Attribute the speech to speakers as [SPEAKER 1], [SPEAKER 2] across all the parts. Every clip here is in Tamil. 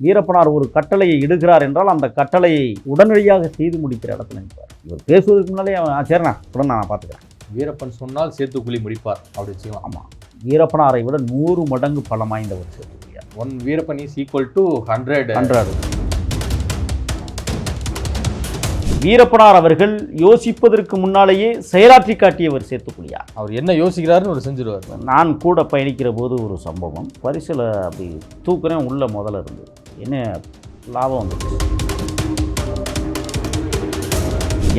[SPEAKER 1] வீரப்பனார் ஒரு கட்டளையை இடுகிறார் என்றால் அந்த கட்டளையை உடனடியாக செய்து முடிக்கிற இடத்துல நிற்பார். இவர் பேசுவதற்கு முன்னாலே அவன் "ஆ, சரிண்ணா உடனே நான் பார்த்துக்கிறேன்.
[SPEAKER 2] வீரப்பன் சொன்னால் சேத்துக்குழி முடிப்பார் அப்படி வச்சுக்கலாம்
[SPEAKER 1] ஆமாம் வீரப்பனாரை விட நூறு மடங்கு பலம் வாய்ந்தவர் சேத்துக்குழியார்
[SPEAKER 2] one Veerappan is equal to hundred
[SPEAKER 1] அன்றாடு வீரப்பனார் அவர்கள் யோசிப்பதற்கு முன்னாலேயே செயலாற்றி காட்டியவர் சேத்துக்குழியார்
[SPEAKER 2] அவர் என்ன யோசிக்கிறாருன்னு ஒரு செஞ்சிருவார்.
[SPEAKER 1] நான் கூட பயணிக்கிற போது ஒரு சம்பவம். பரிசில் அப்படி தூக்குறேன் உள்ள முதல்ல இருந்து. என்ன லாபம் வந்துச்சு?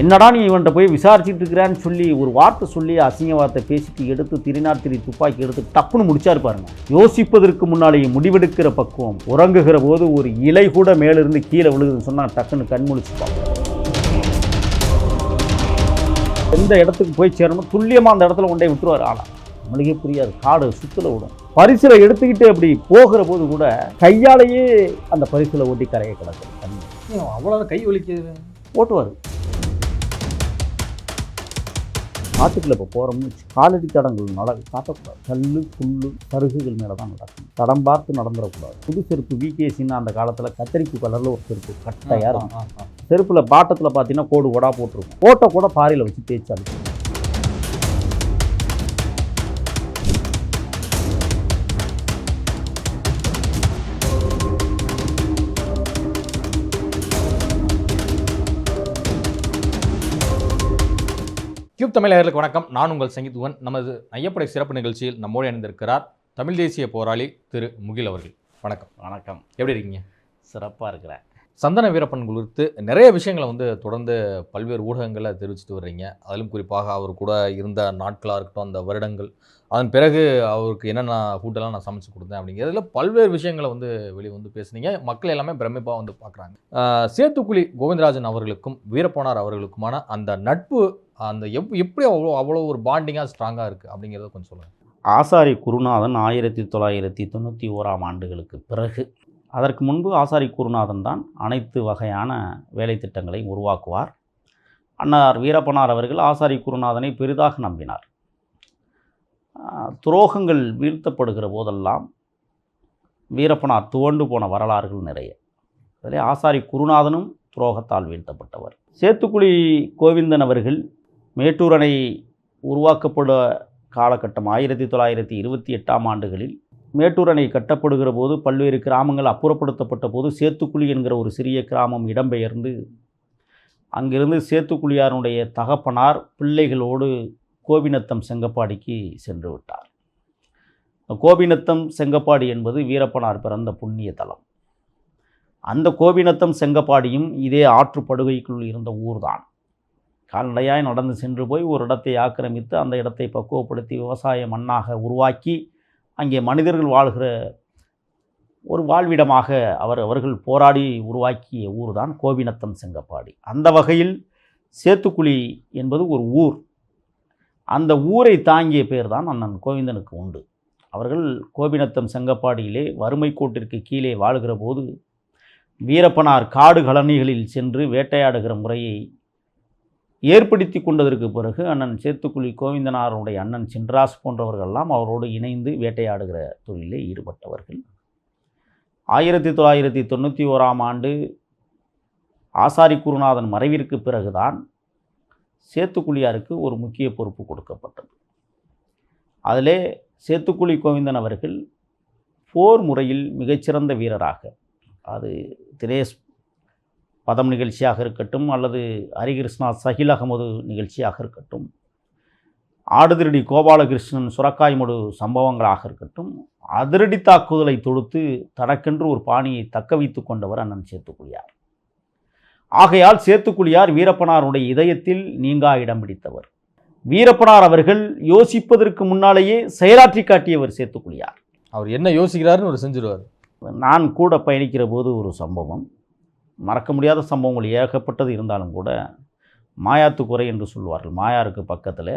[SPEAKER 1] என்னடா நீ இவன்கிட்ட போய் விசாரிச்சுட்டு இருக்கிறான்னு சொல்லி ஒரு வார்த்தை சொல்லி அசிங்க வார்த்தை பேசிட்டு எடுத்து திரிநார் திரி துப்பாக்கி எடுத்து டப்புன்னு முடிச்சாரு பாருங்க. யோசிப்பதற்கு முன்னாலேயே முடிவெடுக்கிற பக்குவம் உறங்குகிற போது ஒரு இலை கூட மேலிருந்து கீழே விழுகுதுன்னு சொன்னா டக்குன்னு கண் முழிச்சுப்பான் எந்த இடத்துக்கு போய் சேரணும் துல்லியமாக அந்த இடத்துல கொண்டே விட்டுருவார் ஆளா. நம்மளுக்கே புரியாது. காடு சுத்துல விடும். பரிசில் எடுத்துக்கிட்டு அப்படி போகிற போது கூட கையாலேயே அந்த பரிசில் ஓட்டி கரையை கிடக்கு தண்ணி
[SPEAKER 2] அவ்வளோ கை வலிக்குது?
[SPEAKER 1] ஓட்டுவார். காட்டுக்குள்ள இப்போ போகிறோம்னு காலடி தடங்கள் நட காட்டக்கூடாது. கல் புல்லு சருகுகள் மேலே தான் நடக்கும் தடம் பார்த்து நடந்துடக்கூடாது. புது செருப்பு விகேசின்னு அந்த காலத்தில் கத்தரிப்பு கலரில் ஒரு செருப்பு கட்டையாக இருக்கும். செருப்பில் பாட்டத்தில் பார்த்தீங்கன்னா கோடு கோடாக போட்டிருக்கும். கோட்டை கூட பாறையில் வச்சு தேய்ச்சி
[SPEAKER 2] தமிழர்களுக்கு வணக்கம். நான் உங்கள் சங்கீத்வன் நமது ஐயப்படை சிறப்பு நிகழ்ச்சியில் நம்மோடு இணைந்திருக்கிறார் தமிழ் தேசிய போராளி திரு முகில் அவர்கள். வணக்கம்.
[SPEAKER 1] வணக்கம்.
[SPEAKER 2] எப்படி இருக்கீங்க?
[SPEAKER 1] சிறப்பாக இருக்கிறேன்.
[SPEAKER 2] சந்தன வீரப்பன் குறித்து நிறைய விஷயங்களை வந்து தொடர்ந்து பல்வேறு ஊடகங்களில் தெரிவிச்சுட்டு வர்றீங்க. அதிலும் குறிப்பாக அவர் கூட இருந்த நாட்களாக இருக்கட்டும் அந்த வருடங்கள் அதன் பிறகு அவருக்கு என்னென்ன ஃபுட்டெல்லாம் நான் சமைச்சு கொடுத்தேன் அப்படிங்கிறதுல பல்வேறு விஷயங்களை வந்து வெளியே வந்து பேசுனீங்க. மக்கள் எல்லாமே பிரமிப்பாக வந்து பார்க்குறாங்க. சேத்துக்குழி கோவிந்தராஜன் அவர்களுக்கும் வீரப்பனார் அவர்களுக்குமான அந்த நட்பு அந்த எப் எப்படி அவ்வளோ அவ்வளோ ஒரு பாண்டிங்காக ஸ்ட்ராங்காக இருக்குது அப்படிங்கிறத கொஞ்சம் சொல்லுங்கள்
[SPEAKER 1] ஆசாரி குருநாதன் ஆயிரத்தி தொள்ளாயிரத்தி தொண்ணூற்றி ஓராம் ஆண்டுகளுக்கு பிறகு அதற்கு முன்பு ஆசாரி குருநாதன் தான் அனைத்து வகையான வேலை திட்டங்களை உருவாக்குவார். அன்னார் வீரப்பனார் அவர்கள் ஆசாரி குருநாதனை பெரிதாக நம்பினார். துரோகங்கள் வீழ்த்தப்படுகிற போதெல்லாம் வீரப்பனார் துவண்டு போன வரலாறுகள் நிறைய. அதிலே ஆசாரி குருநாதனும் துரோகத்தால் வீழ்த்தப்பட்டவர். சேத்துக்குழி கோவிந்தன் அவர்கள் மேட்டூர் அணை உருவாக்கப்பட காலகட்டம் ஆயிரத்தி தொள்ளாயிரத்தி இருபத்தி எட்டாம் ஆண்டுகளில் மேட்டூர் அணை கட்டப்படுகிற போது பல்வேறு கிராமங்கள் அப்புறப்படுத்தப்பட்ட போது சேத்துக்குழி என்கிற ஒரு சிறிய கிராமம் இடம்பெயர்ந்து அங்கிருந்து சேத்துக்குழியாருடைய தகப்பனார் பிள்ளைகளோடு கோபிநத்தம் செங்கப்பாடிக்கு சென்று விட்டார். கோபிநத்தம் செங்கப்பாடி என்பது வீரப்பனார் பிறந்த புண்ணிய தலம். அந்த கோபிநத்தம் செங்கப்பாடியும் இதே ஆற்றுப்படுகைக்குள் இருந்த ஊர்தான். கால்நடையாய் நடந்து சென்று போய் ஒரு இடத்தை ஆக்கிரமித்து அந்த இடத்தை பக்குவப்படுத்தி விவசாய மண்ணாக உருவாக்கி அங்கே மனிதர்கள் வாழ்கிற ஒரு வாழ்விடமாக அவர் அவர்கள் போராடி உருவாக்கிய ஊர் தான் கோபிநத்தம் செங்கப்பாடி. அந்த வகையில் சேத்துக்குழி என்பது ஒரு ஊர். அந்த ஊரை தாங்கிய பேர் தான் அண்ணன் கோவிந்தனுக்கு உண்டு. அவர்கள் கோபிநத்தம் செங்கப்பாடியிலே வறுமை கோட்டிற்கு கீழே வாழ்கிற போது வீரப்பனார் காடு கழனிகளில் சென்று வேட்டையாடுகிற முறையை ஏற்படுத்தி கொண்டதற்கு பிறகு அண்ணன் சேத்துக்குழி கோவிந்தனாருடைய அண்ணன் சின்ராஸ் போன்றவர்கள்லாம் அவரோடு இணைந்து வேட்டையாடுகிற தொழிலில் ஈடுபட்டவர்கள். ஆயிரத்தி தொள்ளாயிரத்தி தொண்ணூற்றி ஓராம் ஆண்டு ஆசாரி குருநாதன் மறைவிற்கு பிறகுதான் சேத்துக்குழியாருக்கு ஒரு முக்கிய பொறுப்பு கொடுக்கப்பட்டது. அதிலே சேத்துக்குழி கோவிந்தன் அவர்கள் போர் முறையில் மிகச்சிறந்த வீரராக அது தினேஷ் பதம் நிகழ்ச்சியாக இருக்கட்டும் அல்லது ஹரிகிருஷ்ணா சஹில் அகமது நிகழ்ச்சியாக இருக்கட்டும் ஆடுதிரடி கோபாலகிருஷ்ணன் சுரக்காய்மடு சம்பவங்களாக இருக்கட்டும் அதிரடி தாக்குதலை தொடுத்து தனக்கென்று ஒரு பாணியை தக்க வைத்து கொண்டவர் அண்ணன் சேத்துக்குழியார் ஆகையால் சேத்துக்குழியார் வீரப்பனாருடைய இதயத்தில் நீங்கா இடம் பிடித்தவர். வீரப்பனார் அவர்கள் யோசிப்பதற்கு முன்னாலேயே செயலாற்றி காட்டியவர் சேத்துக்குழியார்
[SPEAKER 2] அவர் என்ன யோசிக்கிறாருன்னு ஒரு செஞ்சிருவார்.
[SPEAKER 1] நான் கூட பயணிக்கிற போது ஒரு சம்பவம். மறக்க முடியாத சம்பவங்கள் ஏகப்பட்டது இருந்தாலும் கூட மாயாத்துக்குறை என்று சொல்வார்கள் மாயாருக்கு பக்கத்தில்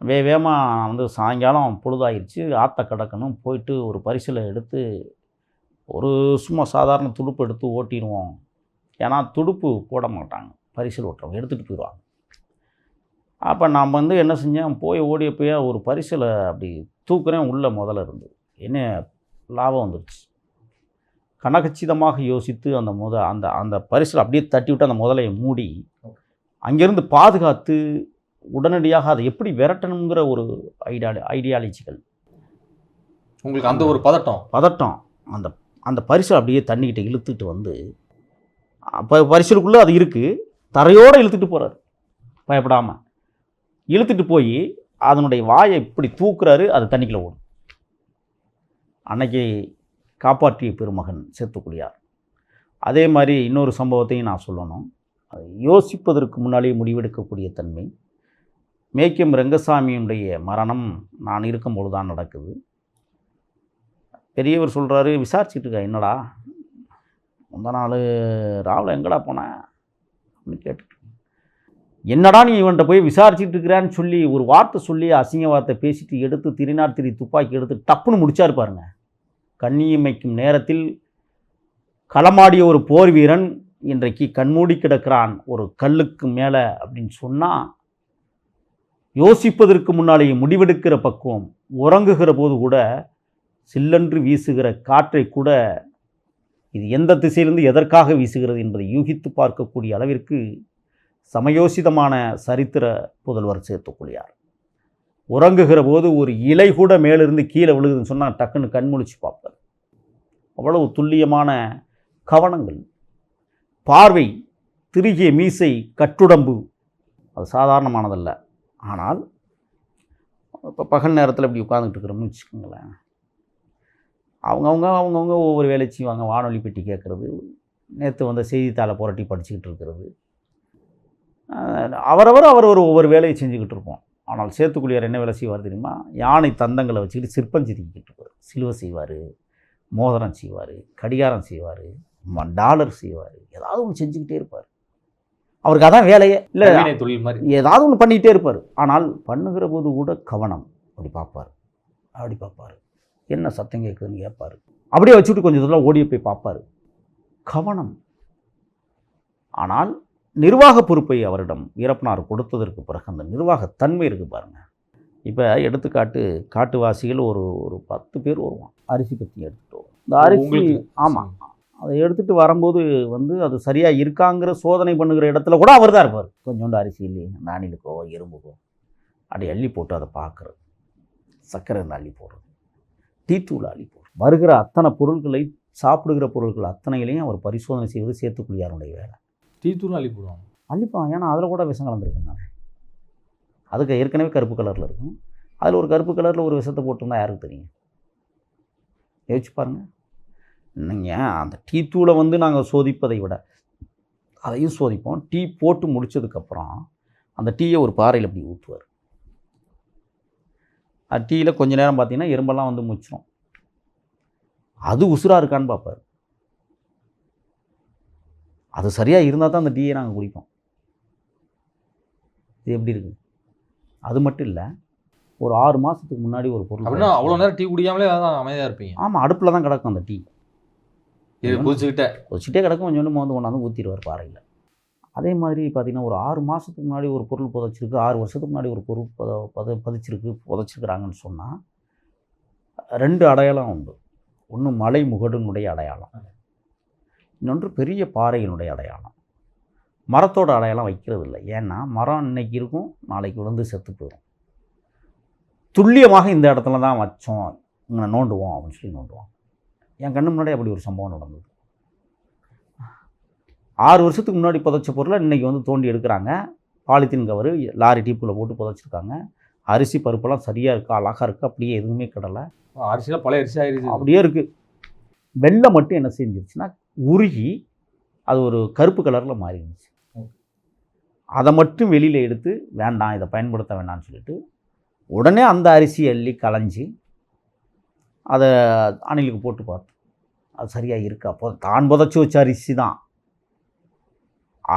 [SPEAKER 1] வே வேகமாக வந்து சாயங்காலம் பொழுதாயிருச்சு. ஆற்ற கடக்கணும் போயிட்டு ஒரு பரிசில் எடுத்து ஒரு சும்மா சாதாரண துடுப்பு எடுத்து ஓட்டிடுவோம். ஏன்னா துடுப்பு போட மாட்டாங்க. பரிசில் ஓட்டுறவங்க எடுத்துகிட்டு போயிடுவாங்க. அப்போ நாம் வந்து என்ன செஞ்சேன் போய் ஓடிய போய் ஒரு பரிசில் அப்படி தூக்குறேன் உள்ளே முதல்ல இருந்து. என்ன லாபம் வந்துடுச்சு கனகச்சிதமாக யோசித்து அந்த முத அந்த அந்த பரிசில் அப்படியே தட்டி விட்டு அந்த முதலையை மூடி அங்கேருந்து பாதுகாத்து உடனடியாக அதை எப்படி விரட்டணுங்கிற ஒரு ஐடியா ஐடியாலஜிகள்
[SPEAKER 2] உங்களுக்கு அந்த ஒரு பதட்டம்?
[SPEAKER 1] பதட்டம். அந்த அந்த பரிசல் அப்படியே தண்ணிக்கிட்ட இழுத்துட்டு வந்து அப்போ பரிசலுக்குள்ளே அது இருக்குது தரையோடு இழுத்துட்டு போகிறாரு பயப்படாமல் இழுத்துட்டு போய் அதனுடைய வாயை இப்படி தூக்குறாரு அது தண்ணிக்குள்ள ஓடும். அன்னைக்கு காப்பாற்றிய பெருமகன் செத்துக்குடியார். அதே மாதிரி இன்னொரு சம்பவத்தையும் நான் சொல்லணும். யோசிப்பதற்கு முன்னாலே முடிவெடுக்கக்கூடிய தன்மை. மேய்க்கம் ரெங்கசாமியுடைய மரணம் நான் இருக்கும்பொழுது தான் நடக்குது. பெரியவர் சொல்கிறாரு விசாரிச்சுட்டு இருக்கா என்னடா? முந்த நாள் ராவில் எங்கடா போனேன் அப்படின்னு கேட்டுட்டு. என்னடா நீ இவன்கிட்ட போய் விசாரிச்சுட்டு இருக்கிறான்னு சொல்லி ஒரு வார்த்தை சொல்லி அசிங்க வார்த்தை பேசிட்டு எடுத்து திரினார் திரி துப்பாக்கி எடுத்து டப்புன்னு முடிச்சா பாருங்கள் கண்ணியமைக்கும் நேரத்தில் களமாடிய ஒரு போர் வீரன் இன்றைக்கு கண்மூடி கிடக்கிறான். ஒரு கல்லுக்கு மேலே அப்படின்னு சொன்னால் யோசிப்பதற்கு முன்னாலேயே முடிவெடுக்கிற பக்குவம். உறங்குகிற போது கூட சில்லென்று வீசுகிற காற்றை கூட இது எந்த திசையிலிருந்து எதற்காக வீசுகிறது என்பதை யூகித்து பார்க்கக்கூடிய அளவிற்கு சமயோசிதமான சரித்திர புதல்வர் சேர்த்துக்கொள்கிறார் உறங்குகிற போது ஒரு இலை கூட மேலிருந்து கீழே விழுகுதுன்னு சொன்னால் டக்குன்னு கண்முழிச்சு பார்ப்பார். அவ்வளவு துல்லியமான கவனங்கள். பார்வை திருகிய மீசை கட்டுடம்பு அது சாதாரணமானதல்ல. ஆனால் இப்போ பகல் நேரத்தில் இப்படி உட்காந்துட்டு இருக்கிறோம்னு வச்சுக்கோங்களேன். அவங்கவுங்க அவங்கவுங்க ஒவ்வொரு வேலை செய்வாங்க. வானொலி பெட்டி கேட்குறது நேற்று வந்த செய்தித்தாளை புரட்டி படிச்சுக்கிட்டு இருக்கிறது. அவரவர் அவர் ஒரு ஒவ்வொரு வேலையை செஞ்சுக்கிட்டு இருப்போம். ஆனால் சேத்துக்குழியார் என்ன வேலை செய்வார் தெரியுமா? யானை தந்தங்களை வச்சுக்கிட்டு சிற்பம் செதுக்கிட்டு இருப்பார் சிலுவை செய்வார் மோதிரம் செய்வார் கடிகாரம் செய்வார் டாலர் செய்வார். ஏதாவது ஒன்று செஞ்சுக்கிட்டே இருப்பார். அவருக்கு அதான் வேலையே. இல்லை
[SPEAKER 2] தொழில் மாதிரி.
[SPEAKER 1] ஏதாவது ஒன்று பண்ணிகிட்டே இருப்பார். ஆனால் பண்ணுகிற போது கூட கவனம் அப்படி பார்ப்பார். அப்படி பார்ப்பார். என்ன சத்தம் கேட்குதுன்னு கேட்பார். அப்படியே வச்சுட்டு கொஞ்சம் தூரம் ஓடி போய் பார்ப்பார். கவனம். ஆனால் நிர்வாக பொறுப்பை அவரிடம் வீரப்பனார் கொடுத்ததற்கு பிறகு அந்த நிர்வாகத்தன்மை இருக்குது பாருங்க. இப்போ எடுத்துக்காட்டு காட்டுவாசிகள் ஒரு ஒரு பத்து பேர் வருவான் அரிசி பற்றி எடுத்துகிட்டு வருவோம் இந்த அரிசி ஆமாம் அதை எடுத்துகிட்டு வரும்போது வந்து அது சரியாக இருக்காங்கிற சோதனை பண்ணுகிற இடத்துல கூட அவர் தான் இருப்பார். கொஞ்சோண்டு அரிசி இல்லையே அந்த அணிலுக்கோ எறும்புக்கோ. அப்படி அள்ளி போட்டு அதை பார்க்குறது. சர்க்கரை அள்ளி போடுறது. டீத்தூள் அள்ளி போடுறது. வருகிற அத்தனை பொருட்களை சாப்பிடுகிற பொருட்கள் அத்தனைகளையும் அவர் பரிசோதனை செய்வது சேர்த்துக்குள்ளியாருடைய வேலை.
[SPEAKER 2] டீத்தூள் அள்ளி போடுவாங்க.
[SPEAKER 1] அள்ளிப்பான் ஏன்னா அதில் கூட விஷம் கலந்துருக்கும் தானே. அதுக்கு ஏற்கனவே கருப்பு கலரில் இருக்கும். அதில் ஒரு கருப்பு கலரில் ஒரு விஷத்தை போட்டிருந்தா யாருக்கு தெரியும்? யோசிச்சு பாருங்கள் நீங்கள் அந்த டீ தூளை வந்து நாங்கள் சோதிப்பதை விட அதையும் சோதிப்போம். டீ போட்டு முடிச்சதுக்கப்புறம் அந்த டீயை ஒரு பாறையில் இப்படி ஊற்றுவார் டீயில் கொஞ்ச நேரம் பார்த்தீங்கன்னா எறும்பெல்லாம் வந்து முச்சிரும். அது உசுராக இருக்கான்னு பார்ப்பார் அது சரியாக இருந்தால் தான் அந்த டீயை நாங்கள் குடிப்போம். இது எப்படி இருக்கு? அது மட்டும் இல்லை ஒரு ஆறு மாதத்துக்கு முன்னாடி ஒரு பொருள்
[SPEAKER 2] அப்படின்னா அவ்வளோ நேரம் டீ குடிக்காமலே அதான் அமைதியாக இருப்பீங்க.
[SPEAKER 1] ஆமாம் அடுப்பில் தான் கிடக்கும் அந்த டீ.
[SPEAKER 2] இது குதிச்சுக்கிட்டே
[SPEAKER 1] கொதிச்சுட்டே கிடக்கும் கொஞ்சோண்டு மோந்து கொண்டாந்து ஊற்றிடுவார் பாறையில். அதே மாதிரி பார்த்தீங்கன்னா ஒரு ஆறு மாதத்துக்கு முன்னாடி ஒரு பொருள் புதைச்சிருக்கு ஆறு வருஷத்துக்கு முன்னாடி ஒரு பொருள் பத பத பதிச்சிருக்கு புதைச்சிருக்கிறாங்கன்னு சொன்னால் ரெண்டு அடையாளம் உண்டு. ஒன்று மலை முகடுனுடைய அடையாளம். இன்னொன்று பெரிய பாறையினுடைய அடையாளம். மரத்தோட அடையாளம் வைக்கிறது இல்லை ஏன்னா மரம் இன்னைக்கு இருக்கும் நாளைக்கு விழுந்து செத்து போயிடும் துல்லியமாக இந்த இடத்துல தான் வச்சோம் இங்கே நோண்டுவோம் அப்படின்னு சொல்லி நோண்டுவோம் என் கண்ணு முன்னாடி அப்படி ஒரு சம்பவம் நடந்தது. ஆறு வருஷத்துக்கு முன்னாடி புதைச்ச பொருளை இன்றைக்கி வந்து தோண்டி எடுக்கிறாங்க. பாலித்தீன் கவர் லாரி டீப்பில் போட்டு புதைச்சிருக்காங்க. அரிசி பருப்பெல்லாம் சரியாக இருக்குது அழகாக இருக்குது அப்படியே எதுவுமே கிடலை.
[SPEAKER 2] அரிசிலாம் பழைய அரிசி ஆயிருச்சு
[SPEAKER 1] அப்படியே இருக்குது வெள்ளை மட்டும் என்ன செஞ்சிருச்சுன்னா உருகி அது ஒரு கருப்பு கலரில் மாறிடுச்சு. அதை மட்டும் வெளியில் எடுத்து வேண்டாம் இதை பயன்படுத்த வேண்டாம்னு சொல்லிட்டு உடனே அந்த அரிசி அள்ளி களைஞ்சி அதை அணிலுக்கு போட்டு பார்த்தோம். அது சரியாக இருக்கா? அப்போ தான் புதைச்சி வச்ச அரிசி தான்.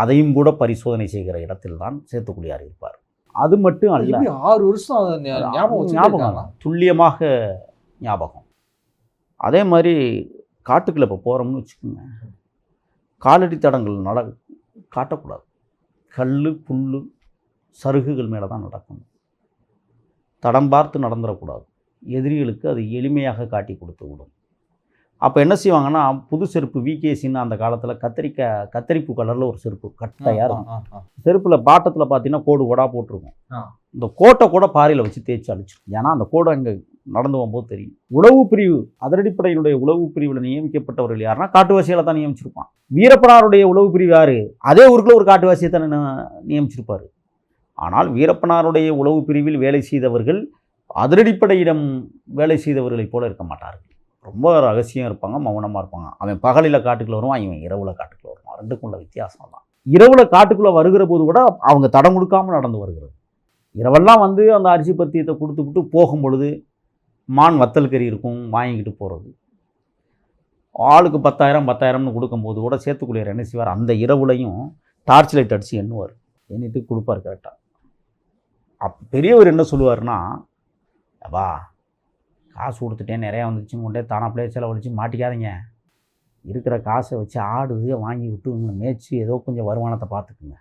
[SPEAKER 1] அதையும் கூட பரிசோதனை செய்கிற இடத்தில் தான் சேத்துக்குடியார் இருப்பார். அது மட்டும் அல்ல
[SPEAKER 2] ஆறு வருஷம் ஞாபகம்
[SPEAKER 1] ஞாபகம்? துல்லியமாக ஞாபகம். அதே மாதிரி காட்டுக்குள்ள இப்போ போகிறோம்னு வச்சுக்கோங்க. காலடி தடங்கள் நட காட்டக்கூடாது. கல் புல் சருகுகள் மேலே தான் நடக்கணும். தடம் பார்த்து நடந்துடக்கூடாது. எதிரிகளுக்கு அது எளிமையாக காட்டி கொடுத்து விடும். அப்போ என்ன செய்வாங்கன்னா புது செருப்பு விகேசின்னு அந்த காலத்தில் கத்திரிக்காய் கத்தரிப்பு கலரில் ஒரு செருப்பு கட்டையாக இருக்கும். செருப்பில் பாட்டத்தில் பார்த்தீங்கன்னா கோடு கோடாக போட்டிருக்கும். இந்த கோட்டை கூட பாறையில் வச்சு தேய்ச்சி அழிச்சிடும். ஏன்னா அந்த கோடை அங்கே நடந்து போகும்போது தெரியும். உளவு பிரிவு அதிரடிப்படையினுடைய உளவு பிரிவில் நியமிக்கப்பட்டவர்கள் யாருன்னா காட்டுவாசியால் தான் நியமிச்சிருப்பான். வீரப்பனாருடைய உளவு பிரிவு யார்? அதே ஊருக்குள்ள ஒரு காட்டுவாசியை தான் நியமிச்சிருப்பார். ஆனால் வீரப்பனாருடைய உளவு பிரிவில் வேலை செய்தவர்கள் அதிரடிப்படையிடம் வேலை செய்தவர்களைப் போல இருக்க மாட்டார்கள். ரொம்ப ரகசியம் இருப்பாங்க மௌனமாக இருப்பாங்க. அவன் பகலில் காட்டுக்குள்ளே வருவான் இவன் இரவுல காட்டுக்குள்ள வருவான். ரெண்டுக்குள்ள வித்தியாசம் தான் இரவுல காட்டுக்குள்ளே வருகிற போது கூட அவங்க தடம் கொடுக்காம நடந்து வருகிறது. இரவெல்லாம் வந்து அந்த அரிசி பத்தியத்தை கொடுத்துக்கிட்டு போகும் பொழுது மான் வத்தல் கறி இருக்கும் வாங்கிக்கிட்டு போகிறது ஆளுக்கு பத்தாயிரம் பத்தாயிரம்னு கொடுக்கும்போது கூட சேத்துக்குள்ளியர் என்ன செய்வார்? அந்த இரவுலையும் டார்ச் லைட் அடித்து எண்ணுவார். எண்ணிட்டு கொடுப்பார் கரெக்டாக அப் பெரியவர் என்ன சொல்லுவார்னா அப்பா காசு கொடுத்துட்டேன் நிறையா வந்துச்சுன்னு கொண்டே தானாப்பிலே செலவழிச்சு மாட்டிக்காதீங்க. இருக்கிற காசை வச்சு ஆடு வாங்கி விட்டு இவங்க மேய்ச்சி ஏதோ கொஞ்சம் வருமானத்தை பார்த்துக்குங்க.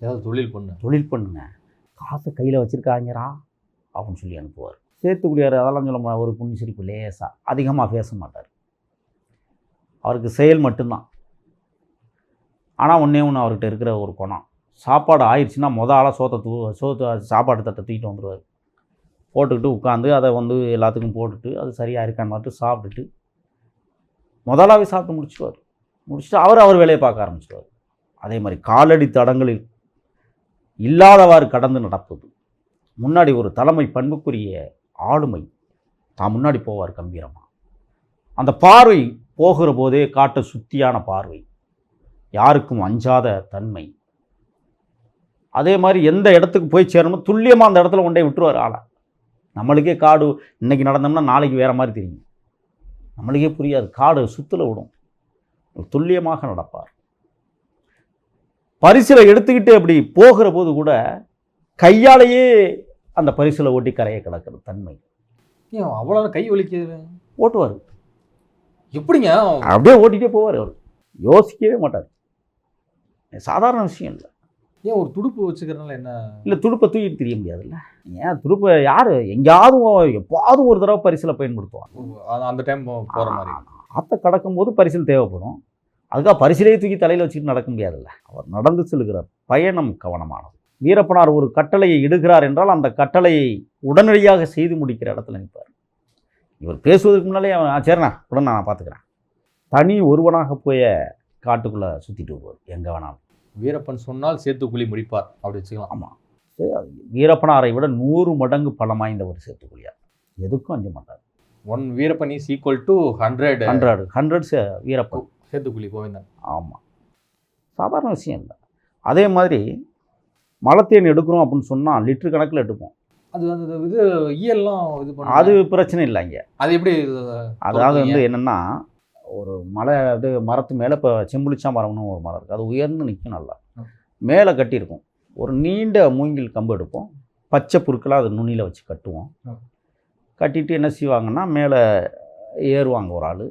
[SPEAKER 2] ஏதாவது தொழில் பண்ணு
[SPEAKER 1] தொழில் பண்ணுங்க. காசை கையில் வச்சுருக்காங்கடா அப்படின்னு சொல்லி அனுப்புவார். சேத்துக்குடியார் அதெல்லாம் சொல்ல முடியாது ஒரு புண்ணி சிரிப்பு லேசாக அதிகமாக பேச மாட்டார். அவருக்கு செயல் மட்டும்தான். ஆனால் ஒன்றே ஒன்று அவர்கிட்ட இருக்கிற ஒரு குணம். சாப்பாடு ஆயிடுச்சுன்னா மொதல் ஆளாக சோத்தை தூ சோத்து சாப்பாடு தட்டை தூக்கிட்டு வந்துடுவார் போட்டுக்கிட்டு உட்காந்து அதை வந்து எல்லாத்துக்கும் போட்டுட்டு அது சரியாக இருக்கான்னு பார்த்து சாப்பிட்டுட்டு முதலாவே சாப்பிட்டு முடிச்சிடுவார் முடிச்சுட்டு அவர் அவர் வேலையை பார்க்க ஆரம்பிச்சிடுவார் அதே மாதிரி காலடி தடங்களில் இல்லாதவாறு கடந்து நடப்பது. முன்னாடி ஒரு தலைமை பண்புக்குரிய ஆளுமை. தான் முன்னாடி போவார் கம்பீரமாக அந்த பார்வை போகிற போதே காட்ட சுத்தியான பார்வை. யாருக்கும் அஞ்சாத தன்மை. அதே மாதிரி எந்த இடத்துக்கு போய் சேரணுமோ துல்லியமாக அந்த இடத்துல கொண்டே விட்டுருவார் ஆளை. நம்மளுக்கே காடு இன்றைக்கி நடந்தோம்னா நாளைக்கு வேறு மாதிரி தெரியும். நம்மளுக்கே புரியாது. காடு சுத்தில் விடும். துல்லியமாக நடப்பார். பரிசில் எடுத்துக்கிட்டு அப்படி போகிற போது கூட கையாலேயே அந்த பரிசிலை ஓட்டி கரையை கிடக்கிற தன்மை.
[SPEAKER 2] ஏன் அவ்வளோ கை வலிக்குது?
[SPEAKER 1] ஓட்டுவார்.
[SPEAKER 2] எப்படிங்க?
[SPEAKER 1] அப்படியே ஓட்டிகிட்டே போவார் அவர். யோசிக்கவே மாட்டார். சாதாரண விஷயம் இல்லை.
[SPEAKER 2] ஏன் ஒரு துடுப்பு வச்சுக்கிறதுனால என்ன?
[SPEAKER 1] இல்லை துடுப்பை தூக்கிட்டு தெரிய முடியாதுல்ல. ஏன் துடுப்பை யார்? எங்கேயாவது எப்பாவது ஒரு தடவை பரிசிலை பயன்படுத்துவாங்க
[SPEAKER 2] அந்த- டைம் போகிற மாதிரி.
[SPEAKER 1] ஆற்றை கடக்கும்போது பரிசில் தேவைப்படும். அதுக்காக பரிசிலையை தூக்கி தலையில் வச்சுட்டு நடக்க முடியாதுல்ல. அவர் நடந்து செல்கிறார் பயணம் கவனமானது. வீரப்பனார் ஒரு கட்டளையை இடுகிறார் என்றால் அந்த கட்டளையை உடனடியாக செய்து முடிக்கிற இடத்துல நிற்பார். இவர் பேசுவதற்கு முன்னாலே அவன் "ஆ, சரிண்ணா உடனே நான் பார்த்துக்கிறேன். தனி ஒருவனாக போய காட்டுக்குள்ளே சுற்றிட்டு வருவார் எங்கே வேணாலும்.
[SPEAKER 2] வீரப்பன் சொன்னால் சேத்துக்குழி முடிப்பார் அப்படி வச்சுக்கலாம்.
[SPEAKER 1] ஆமாம் வீரப்பனாரை விட நூறு மடங்கு பலம் வாய்ந்த ஒரு சேத்துக்குழியார் எதுக்கும் அஞ்ச மாட்டார்.
[SPEAKER 2] One Veerappan is equal to hundred
[SPEAKER 1] hundred hundred Veerappan.
[SPEAKER 2] Sethukuzhi Govindan.
[SPEAKER 1] ஆமாம் சாதாரண விஷயம் இல்லை. அதே மாதிரி மலத்தேன் எடுக்கிறோம் அப்படின்னு சொன்னால் லிட்டர் கணக்கில் எடுப்போம்.
[SPEAKER 2] அது அந்த இது இயல்லாம் இது பண்ண
[SPEAKER 1] அது பிரச்சனை இல்லை இங்கே
[SPEAKER 2] அது எப்படி
[SPEAKER 1] அதாவது வந்து என்னென்னா ஒரு மலை இது மரத்து மேலே இப்போ செம்புளிச்சா மரம்னு ஒரு மரம் இருக்குது அது உயர்ந்து நிற்கும் நல்லா. மேலே கட்டியிருக்கும். ஒரு நீண்ட மூங்கில் கம்பு எடுப்போம். பச்சை புற்களாக அது நுனியில் வச்சு கட்டுவோம். கட்டிட்டு என்ன செய்வாங்கன்னா மேலே ஏறுவாங்க ஒரு ஆள்.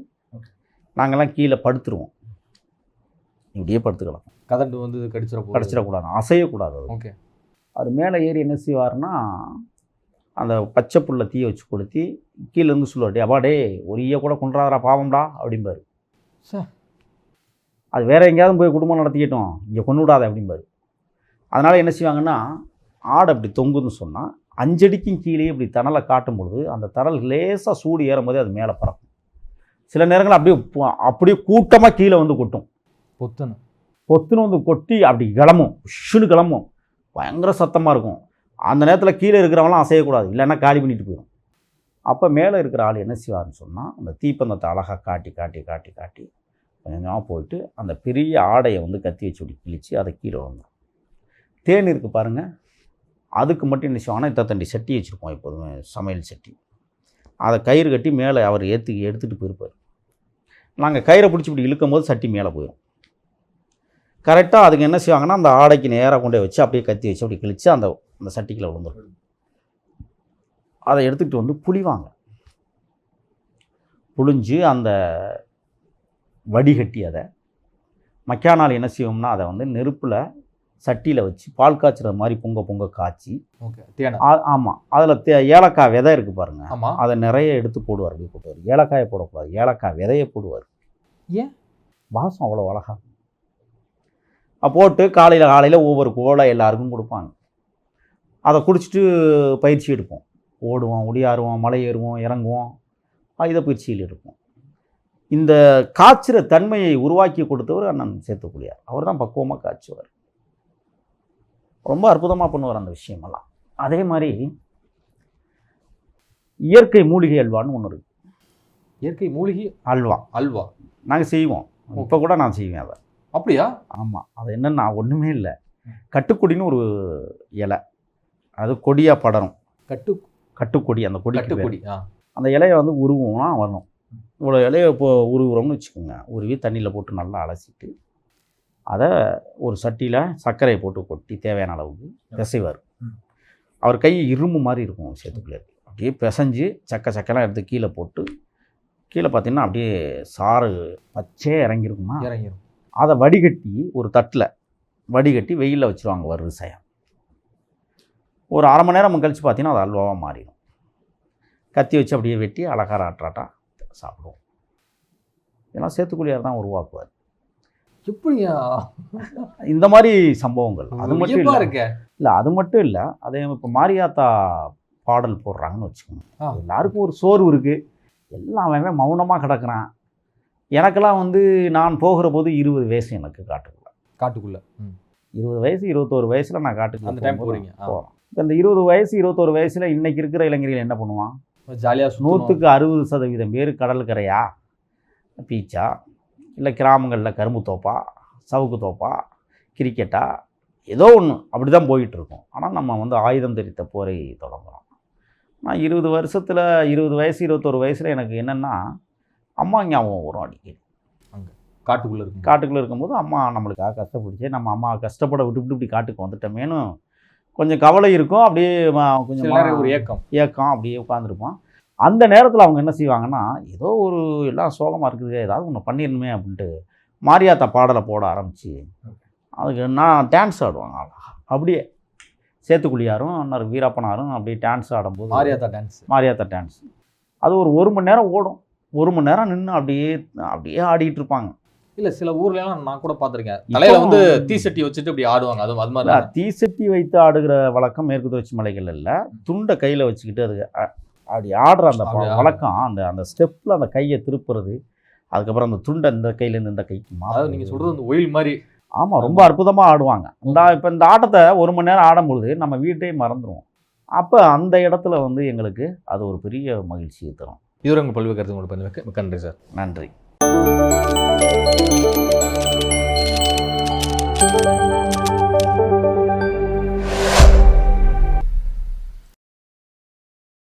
[SPEAKER 1] நாங்கள்லாம் கீழே படுத்துருவோம். இப்படியே படுத்துக்கலாம்.
[SPEAKER 2] கதண்டு வந்து கடிச்சிட போகுது
[SPEAKER 1] கடிச்சிடக்கூடாது. அசையக்கூடாது
[SPEAKER 2] ஓகே.
[SPEAKER 1] அவர் மேலே ஏறி என்ன செய்வார்னா அந்த பச்சை புல்லை தீய வச்சு கொளுத்தி கீழேருந்து சொல்லுவார் "டேய், அப்பா டேய் ஒரு ஈய கூட கொண்டாதரா பாவம்டா அப்படிம்பாரு.
[SPEAKER 2] சே.
[SPEAKER 1] அது வேற எங்கேயாவது போய் குடும்பம் நடத்திக்கிட்டோம் இங்கே கொண்டு விடாத அப்படிம்பாரு. அதனால் என்ன செய்வாங்கன்னா ஆடை அப்படி தொங்குன்னு சொன்னால் அஞ்சடிக்கும் கீழே இப்படி தணலை காட்டும் பொழுது அந்த தணல் லேசாக சூடு ஏறும்போதே அது மேலே பறக்கும். சில நேரங்கள் அப்படியே அப்படியே கூட்டமாக கீழே வந்து கொட்டும்.
[SPEAKER 2] பொத்துன்னு
[SPEAKER 1] பொத்துன்னு வந்து கொட்டி அப்படி கிளம்பும். உஷ்ஷுன்னு கிளம்பும். பயங்கர சத்தமாக இருக்கும். அந்த நேரத்தில் கீழே இருக்கிறவங்களாம் அசையக்கூடாது. இல்லைன்னா காலி பண்ணிட்டு போயிடும் அப்போ மேலே இருக்கிற ஆள் என்ன செய்வார்னு சொன்னால் அந்த தீப்பந்தத்தை அழகாக காட்டி காட்டி காட்டி காட்டி கொஞ்சமாக போயிட்டு அந்த பெரிய ஆடையை வந்து கத்தி வச்சு இப்படி கிழிச்சு அதை கீழே வந்துடும் தேன் இருக்குது பாருங்கள் அதுக்கு மட்டும் என்ன செய்வோம் ஆனால் தத்தண்டி சட்டி வச்சுருப்போம் எப்போதுமே சமையல் சட்டி. அதை கயிறு கட்டி மேலே அவர் ஏற்றி எடுத்துகிட்டு போயிருப்பார். நாங்கள் கயிறை பிடிச்சி இப்படி இழுக்கும் போது சட்டி மேலே போயிடும் கரெக்டாக அதுக்கு என்ன செய்வாங்கன்னா அந்த ஆடைக்கு நேராக கொண்டு வச்சு அப்படியே கத்தி வச்சு அப்படி கிழிச்சு அந்த அந்த சட்டிக்குள்ள விழுந்துரும். அதை எடுத்துக்கிட்டு வந்து புளிவாங்க புழிஞ்சு அந்த வடிகட்டி அதை. மக்கானால் என்ன செய்வோம்னா அதை வந்து நெருப்பில் சட்டியில் வச்சு பால் காய்ச்சுற மாதிரி பொங்க பொங்க காய்ச்சி
[SPEAKER 2] ஓகே
[SPEAKER 1] ஆமாம் அதில் தே ஏலக்காய் விதை இருக்குது பாருங்க.
[SPEAKER 2] ஆமா.
[SPEAKER 1] அதை நிறைய எடுத்து போடுவார் அப்படி போட்டுவார். ஏலக்காயை போடக்கூடாது. ஏலக்காய் விதையை போடுவார்.
[SPEAKER 2] ஏன்?
[SPEAKER 1] வாசம் அவ்வளோ அழகா இருக்கும். அப்ப போட்டு காலையில் காலையில் ஒவ்வொரு கோலை எல்லாருக்கும் கொடுப்பாங்க. அதை குடிச்சிட்டு பயிற்சி எடுப்போம். ஓடுவோம் ஒடியாருவோம் மலை ஏறுவோம் இறங்குவோம். ஆயுத பயிற்சியில் இருப்போம் இந்த காய்ச்சுற தன்மையை உருவாக்கி கொடுத்தவர் அண்ணன் சேத்துக்குழியார் அவர் தான் பக்குவமாக காய்ச்சுவார். ரொம்ப அற்புதமாக பண்ணுவார் அந்த விஷயமெல்லாம். அதே மாதிரி இயற்கை மூலிகை அல்வான்னு ஒன்று இருக்கு.
[SPEAKER 2] இயற்கை மூலிகை
[SPEAKER 1] அல்வா.
[SPEAKER 2] அல்வா.
[SPEAKER 1] நாங்கள் செய்வோம். இப்போ கூட நான் செய்வேன் அதை.
[SPEAKER 2] அப்படியா?
[SPEAKER 1] ஆமாம் அது என்னன்னா ஒன்றுமே இல்லை. கட்டுக்கொடின்னு ஒரு இலை. அது கொடியாக படரும்.
[SPEAKER 2] கட்டு
[SPEAKER 1] கட்டுக்கொடி அந்த கொடி
[SPEAKER 2] கட்டுப்பொடி ஆ.
[SPEAKER 1] அந்த இலையை வந்து உருவம்னா வரணும். இவ்வளோ இலையை இப்போ உருவுறோம்னு வச்சுக்கோங்க. உருவி தண்ணியில் போட்டு நல்லா அலசிட்டு அதை ஒரு சட்டியில் சர்க்கரையை போட்டு கொட்டி தேவையான அளவுக்கு பிசைவார். அவர் கை இரும்பு மாதிரி இருக்கும் சேத்துக்குள்ளே. அப்படியே பிசைஞ்சு சக்க சக்கெல்லாம் எடுத்து கீழே போட்டு கீழே பார்த்தீங்கன்னா அப்படியே சாறு பச்சையே இறங்கியிருக்குமா?
[SPEAKER 2] இறங்கிரும்.
[SPEAKER 1] அதை வடிகட்டி ஒரு தட்டில் வடிகட்டி வெயிலில் வச்சுருவாங்க வரிசையாக ஒரு அரை மணி நேரம் கழித்து பார்த்தீங்கன்னா அது அல்வாவாக மாறிடும். கத்தி வச்சு அப்படியே வெட்டி அழகார ஆட்டாட்டா சாப்பிடுவோம். இதெல்லாம் சேத்துக்குழியார் தான் உருவாக்குவார்.
[SPEAKER 2] எப்படியா?
[SPEAKER 1] இந்த மாதிரி சம்பவங்கள். அது மட்டும் இல்லை.
[SPEAKER 2] இருக்க.
[SPEAKER 1] இல்லை அது மட்டும் இல்லை. அதே இப்போ மாரியாத்தா பாடல் போடுறாங்கன்னு வச்சுக்கோங்க. எல்லாருக்கும் ஒரு சோர்வு இருக்குது எல்லாம் மௌனமாக கிடக்குறான். எனக்கெல்லாம் வந்து நான் போகிற போது இருபது வயசு எனக்கு காட்டுக்குள்ள.
[SPEAKER 2] காட்டுக்குள்ள.
[SPEAKER 1] இருபது வயசு இருபத்தோரு வயசில் நான் காட்டுக்குள்ள
[SPEAKER 2] அந்த போறீங்க. ஆ.
[SPEAKER 1] போகிறோம் இப்போ இந்த இருபது வயசு இருபத்தோரு வயசில் இன்னைக்கு இருக்கிற இளைஞர்கள் என்ன பண்ணுவான்?
[SPEAKER 2] ஜாலியா சுத்தணும்.
[SPEAKER 1] நூற்றுக்கு அறுபது சதவீதம் பேர் கடற்கரையா பீச்சா? இல்லை கிராமங்களில் கரும்பு தோப்பா? சவுக்கு தோப்பா? கிரிக்கெட்டா? ஏதோ ஒன்று அப்படி தான் போயிட்டுருக்கோம். ஆனால் நம்ம வந்து ஆயுதம் தெரித்த போரை தொடங்குறோம். நான் இருபது வருஷத்தில் இருபது வயசு இருபத்தொரு வயசில் எனக்கு என்னென்னா அம்மா ஞாபகம் வரும் அடிக்கடி
[SPEAKER 2] காட்டுக்குள்ள இருக்கு
[SPEAKER 1] காட்டுக்குள்ளே இருக்கும்போது அம்மா நம்மளுக்காக கஷ்டப்பிடிச்சு. நம்ம அம்மா கஷ்டப்பட விட்டு இப்படி காட்டுக்கு வந்துட்டோமேனு கொஞ்சம் கவலை இருக்கும். அப்படியே கொஞ்சம்
[SPEAKER 2] ஒரு ஏக்கம்.
[SPEAKER 1] ஏக்கம் அப்படியே உட்காந்துருப்போம் அந்த நேரத்தில் அவங்க என்ன செய்வாங்கன்னா ஏதோ ஒரு எல்லாம் சோகமாக இருக்குது ஏதாவது ஒன்று பண்ணிடணுமே அப்படின்ட்டு மாரியாத்தா பாடலை போட ஆரம்பித்து அதுக்கு நான் டான்ஸ் ஆடுவாங்க. அப்படியே சேத்துக்குழியாரும் அண்ணர் வீரப்பனாரும் அப்படியே டான்ஸ் ஆடும்போது
[SPEAKER 2] மாரியாத்தா டான்ஸ்
[SPEAKER 1] மாரியாத்தா டான்ஸ் அது ஒரு ஒரு மணி நேரம் ஓடும். ஒரு மணி நேரம் நின்று அப்படியே அப்படியே ஆடிட்டு இருப்பாங்க.
[SPEAKER 2] இல்ல சில ஊர்ல எல்லாம் நான் கூட பாத்திருக்கேன் தலையில வந்து தீ சட்டி வச்சுட்டு இப்படி ஆடுவாங்க. அது அது மாதிரி?
[SPEAKER 1] தீசட்டி வைத்து ஆடுகிற வழக்கம் மேற்கு தொடர்ச்சி மலைகள் இல்லை. துண்டை கையில் வச்சுக்கிட்டு அது அப்படி ஆடுற அந்த. வழக்கம் அந்த அந்த ஸ்டெப்பில் அந்த கையை திருப்புறது அதுக்கப்புறம் அந்த துண்டை இந்த கையிலேருந்து இந்த கைக்கு
[SPEAKER 2] அதாவது நீங்க சொல்றது அந்த ஒயில் மாதிரி.
[SPEAKER 1] ஆமாம் ரொம்ப அற்புதமாக ஆடுவாங்க. இந்த இப்போ இந்த ஆட்டத்தை ஒரு மணி நேரம் ஆடும்பொழுது நம்ம வீட்டையே மறந்துடுவோம் அப்போ அந்த இடத்துல வந்து எங்களுக்கு அது ஒரு பெரிய மகிழ்ச்சியை தரும்.
[SPEAKER 2] இதுவரை உங்கள் பல்வேறு கருத்து உங்களுக்கு மிக்க மிக்க நன்றி சார்.
[SPEAKER 1] நன்றி.